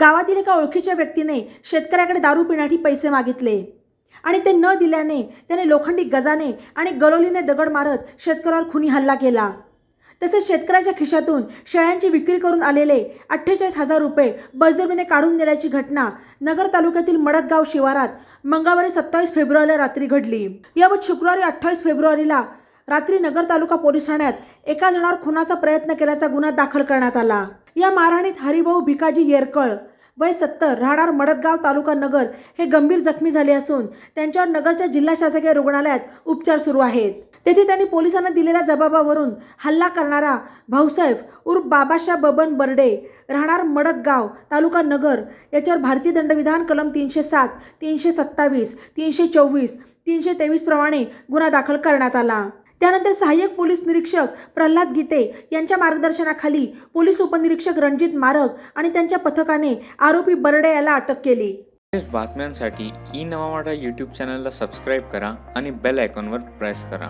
गावातील एका ओळखीच्या व्यक्तीने शेतकऱ्याकडे दारू पिण्यासाठी पैसे मागितले. आणि ते न दिल्याने त्याने लोखंडी गजाने आणि गलोलीने दगड मारत शेतकऱ्यावर खुनी हल्ला केला. तसेच शेतकऱ्याच्या खिशातून शेळ्यांची विक्री करून आलेले अठ्ठेचाळीस हजार रुपये बजरबीने काढून नेल्याची घटना नगर तालुक्यातील मडदगाव शिवारात मंगळवारी सत्तावीस फेब्रुवारीला रात्री घडली. याबाबत शुक्रवारी अठ्ठावीस फेब्रुवारीला रात्री नगर तालुका पोलीस ठाण्यात एका जणावर खुनाचा प्रयत्न केल्याचा गुन्हा दाखल करण्यात आला. या मारहाणीत हरिभाऊ भिकाजी येरकळ वय सत्तर राहणार मडदगाव तालुका नगर हे गंभीर जखमी झाले असून त्यांच्यावर नगरच्या जिल्हा शासकीय रुग्णालयात उपचार सुरू आहेत. तेथे त्यांनी पोलिसांना दिलेल्या जबाबावरून हल्ला करणारा भाऊसाहेब उर्फ बाबाशा बबन बर्डे राहणार मडदगाव तालुका नगर याच्यावर भारतीय दंडविधान कलम तीनशे सात तीनशे सत्तावीस तीनशे चोवीस तीनशे तेवीसप्रमाणे गुन्हा दाखल करण्यात आला. त्यानंतर सहाय्यक पोलीस निरीक्षक प्रल्हाद गीते यांच्या मार्गदर्शनाखाली पोलीस उपनिरीक्षक रणजित मारक आणि त्यांच्या पथकाने आरोपी बर्डे याला अटक केली. बातम्यांसाठी ई नवा यूट्यूब चॅनलला सबस्क्राईब करा आणि बेल आयकॉनवर प्रेस करा.